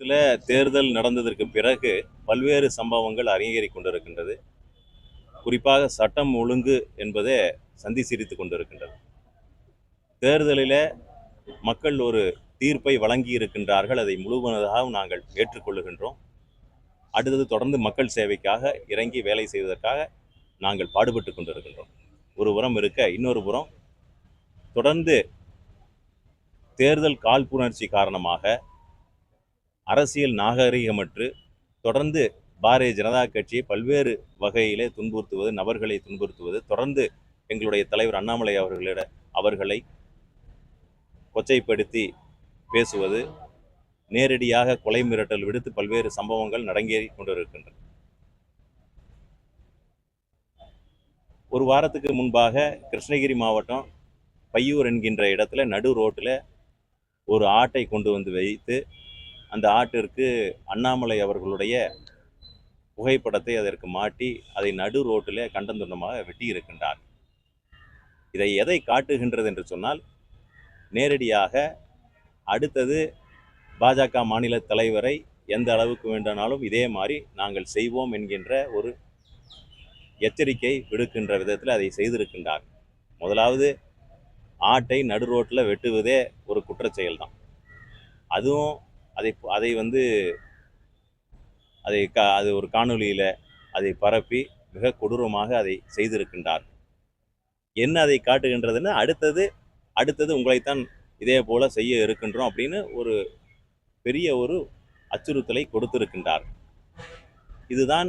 தமிழகத்தில் தேர்தல் நடந்ததற்கு பிறகு பல்வேறு சம்பவங்கள் அரங்கேறி கொண்டிருக்கின்றது. குறிப்பாக சட்டம் ஒழுங்கு என்பதே சந்தி சிரித்து கொண்டிருக்கின்றது. தேர்தலில் மக்கள் ஒரு தீர்ப்பை வழங்கி இருக்கின்றார்கள் அதை முழுவதாக நாங்கள் ஏற்றுக்கொள்ளுகின்றோம். அடுத்தது தொடர்ந்து மக்கள் சேவைக்காக இறங்கி வேலை செய்வதற்காக நாங்கள் பாடுபட்டு கொண்டிருக்கின்றோம். ஒரு புறம் இருக்க இன்னொரு புறம் தொடர்ந்து தேர்தல் காழ்ப்புணர்ச்சி காரணமாக அரசியல் நாகரிகமற்று தொடர்ந்து பாரதிய ஜனதா கட்சியை பல்வேறு வகையிலே துன்புறுத்துவது நபர்களை துன்புறுத்துவது தொடர்ந்து எங்களுடைய தலைவர் அண்ணாமலை அவர்களிட அவர்களை கொச்சைப்படுத்தி பேசுவது நேரடியாக கொலை மிரட்டல் விடுத்து பல்வேறு சம்பவங்கள் நடங்கேறி கொண்டிருக்கின்றன. ஒரு வாரத்துக்கு முன்பாக கிருஷ்ணகிரி மாவட்டம் பையூர் என்கின்ற இடத்துல நடு ரோட்டில் ஒரு ஆட்டை கொண்டு வந்து வைத்து அந்த ஆட்டிற்கு அண்ணாமலை அவர்களுடைய புகைப்படத்தை அதற்கு மாட்டி அதை நடு ரோட்டில் கண்டந்துண்டமாக வெட்டியிருக்கின்றார். இதை எதை காட்டுகின்றது என்று சொன்னால் நேரடியாக அடுத்தது பாஜக மாநில தலைவரை எந்த அளவுக்கு வேண்டானாலும் இதே மாதிரி நாங்கள் செய்வோம் என்கின்ற ஒரு எச்சரிக்கை விடுக்கின்ற விதத்தில் அதை செய்திருக்கின்றார். முதலாவது ஆட்டை நடு ரோட்டில் வெட்டுவதே ஒரு குற்றச்செயல்தான். அதுவும் அதை அதை வந்து அதை க அது ஒரு காணொளியில் அதை பரப்பி மிக கொடூரமாக அதை செய்திருக்கின்றார். என்ன அதை காட்டுகின்றதுன்னா அடுத்தது அடுத்தது உங்களைத்தான் இதே போல் செய்ய இருக்கின்றோம் அப்படின்னு ஒரு பெரிய ஒரு அச்சுறுத்தலை கொடுத்திருக்கின்றார். இதுதான்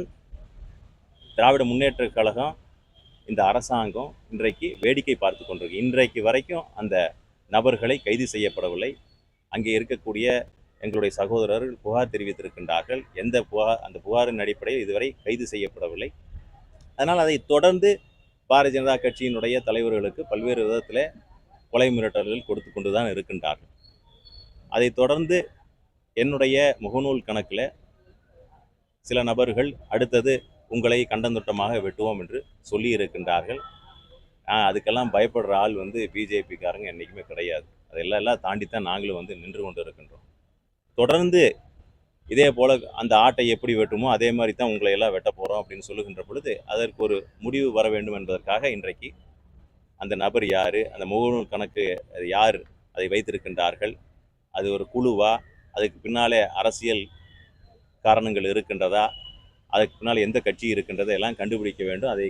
திராவிட முன்னேற்ற கழகம் இந்த அரசாங்கம் இன்றைக்கு வேடிக்கை பார்த்து கொண்டிருக்கு. இன்றைக்கு வரைக்கும் அந்த நபர்களை கைது செய்யப்படவில்லை. அங்கே இருக்கக்கூடிய எங்களுடைய சகோதரர்கள் புகார் தெரிவித்திருக்கின்றார்கள். எந்த புகார் அந்த புகாரின் அடிப்படையில் இதுவரை கைது செய்யப்படவில்லை. அதனால் அதை தொடர்ந்து பாரதிய ஜனதா கட்சியினுடைய தலைவர்களுக்கு பல்வேறு விதத்தில் கொலை மிரட்டல்கள் கொடுத்து கொண்டு தான் இருக்கின்றார்கள். அதை தொடர்ந்து என்னுடைய முகநூல் கணக்கில் சில நபர்கள் அடுத்தது உங்களை கண்டந்தொட்டமாக வெட்டுவோம் என்று சொல்லி இருக்கின்றார்கள் அதுக்கெல்லாம் பயப்படுற ஆள் வந்து பிஜேபிக்காரங்க என்றைக்குமே கிடையாது. அதெல்லாம் எல்லாம் தாண்டி தான் நாங்களும் வந்து நின்று கொண்டு இருக்கின்றோம் தொடர்ந்து இதே போல் அந்த ஆட்டை எப்படி வெட்டுமோ அதே மாதிரி தான் உங்களை எல்லாம் வெட்ட போகிறோம் அப்படின்னு சொல்லுகின்ற பொழுது அதற்கு ஒரு முடிவு வர வேண்டும் என்பதற்காக இன்றைக்கு அந்த நபர் யார்? அந்த முகநூல் கணக்கு அது யார்? அதை வைத்திருக்கின்றார்கள். அது ஒரு குழுவா? அதுக்கு பின்னாலே அரசியல் காரணங்கள் இருக்கின்றதா? அதுக்கு பின்னால் எந்த கட்சி இருக்கின்றதை எல்லாம் கண்டுபிடிக்க வேண்டும். அதை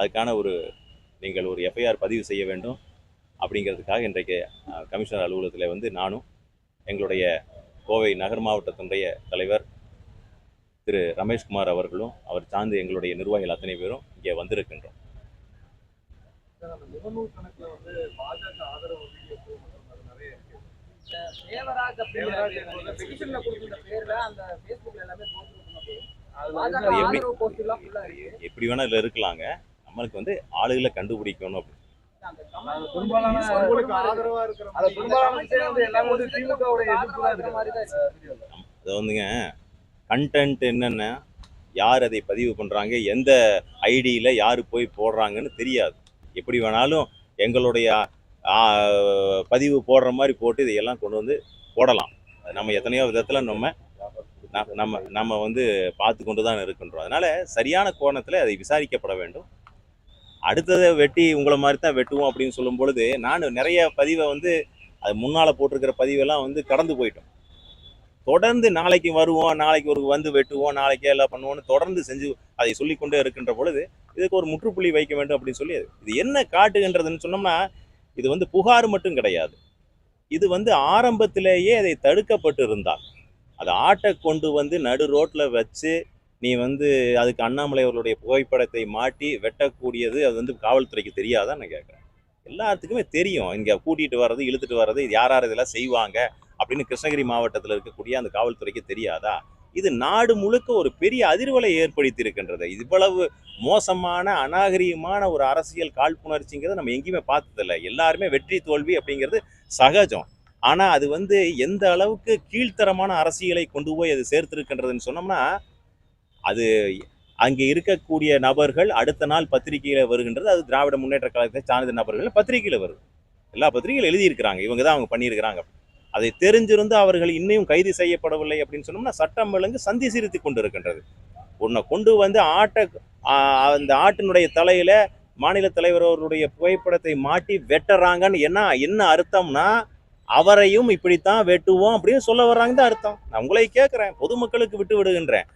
அதுக்கான ஒரு நீங்கள் ஒரு எஃப்ஐஆர் பதிவு செய்ய வேண்டும். அப்படிங்கிறதுக்காக இன்றைக்கு கமிஷனர் அலுவலகத்தில் வந்து நானும் எங்களுடைய கோவை நகர் மாவட்டத்தினுடைய தலைவர் திரு ரமேஷ்குமார் அவர்களும் அவர் சார்ந்து எங்களுடைய நிர்வாகிகள் அத்தனை பேரும் இங்கே வந்திருக்கின்றோம். எப்படி- வேணால் இதில் இருக்கலாங்க. நம்மளுக்கு வந்து ஆளுகளை கண்டுபிடிக்கணும் அது வந்துங்க கண்டென்ட் என்னென்ன யார் அதை பதிவு பண்ணுறாங்க எந்த ஐடியில் யார் போய் போடுறாங்கன்னு தெரியாது. எப்படி வேணாலும் எங்களுடைய பதிவு போடுற மாதிரி போட்டு இதையெல்லாம் கொண்டு வந்து போடலாம். அது நம்ம எத்தனையோ விதத்தில் நம்ம நம்ம நம்ம வந்து பார்த்து கொண்டு தான் இருக்கின்றோம். அதனால் சரியான கோணத்தில் அதை விசாரிக்கப்பட வேண்டும். அடுத்ததை வெட்டி உங்களை மாதிரி தான் வெட்டுவோம் அப்படின்னு சொல்லும் பொழுது நான் நிறைய பதிவை வந்து அது முன்னால் போட்டிருக்கிற பதிவெல்லாம் வந்து கடந்து போயிட்டோம். தொடர்ந்து நாளைக்கு வருவோம் நாளைக்கு ஒரு வந்து வெட்டுவோம் நாளைக்கே எல்லாம் பண்ணுவோம்னு தொடர்ந்து செஞ்சு அதை சொல்லிக்கொண்டே இருக்கின்ற பொழுது இதுக்கு ஒரு முற்றுப்புள்ளி வைக்க வேண்டும் அப்படின்னு சொல்லி இது என்ன காட்டுகின்றதுன்னு சொன்னோம்னா இது வந்து புகார் மட்டும் கிடையாது. இது வந்து ஆரம்பத்திலேயே அதை தடுக்கப்பட்டு இருந்தால் அதை ஆட்டை கொண்டு வந்து நடு ரோட்டில் வச்சு நீ வந்து அதுக்கு அண்ணாமலை அவர்களுடைய புகைப்படத்தை மாட்டி வெட்டக்கூடியது அது வந்து காவல்துறைக்கு தெரியாதான் நான் கேட்குறேன். எல்லாத்துக்குமே தெரியும். இங்கே கூட்டிகிட்டு வர்றது இழுத்துட்டு வர்றது இது யார் யார் இதெல்லாம் செய்வாங்க அப்படின்னு கிருஷ்ணகிரி மாவட்டத்தில் இருக்கக்கூடிய அந்த காவல்துறைக்கு தெரியாதா? இது நாடு முழுக்க ஒரு பெரிய அதிர்வலை ஏற்படுத்தி இருக்கின்றது இவ்வளவு மோசமான அநாகரிகமான ஒரு அரசியல் காழ்ப்புணர்ச்சிங்கிறத நம்ம எங்கேயுமே பார்த்ததில்ல. எல்லாருமே வெற்றி தோல்வி அப்படிங்கிறது சகஜம். ஆனால் அது வந்து எந்த அளவுக்கு கீழ்த்தரமான அரசியலை கொண்டு போய் அது சேர்த்திருக்கின்றதுன்னு சொன்னோம்னா அது அங்கே இருக்கக்கூடிய நபர்கள் அடுத்த நாள் பத்திரிகையில் வருகின்றது. அது திராவிட முன்னேற்ற கழகத்தை சார்ந்த நபர்கள் பத்திரிகையில் வருது. எல்லா பத்திரிகையில் எழுதியிருக்கிறாங்க. இவங்க தான் அவங்க பண்ணியிருக்கிறாங்க. அதை தெரிஞ்சிருந்து அவர்கள் இன்னும் கைது செய்யப்படவில்லை அப்படின்னு சொன்னோம்னா சட்டம் ஒழுங்கு சந்தி சிரித்து கொண்டு இருக்கின்றது உன்னை கொண்டு வந்து ஆட்டை அந்த ஆட்டினுடைய தலையில் மாநில தலைவர் அவருடைய புகைப்படத்தை மாட்டி வெட்டுறாங்கன்னு என்ன என்ன அர்த்தம்னா அவரையும் இப்படித்தான் வெட்டுவோம் அப்படின்னு சொல்ல வர்றாங்க தான் அர்த்தம். நான் உங்களை கேட்குறேன். பொதுமக்களுக்கு விட்டு விடுகின்றேன்.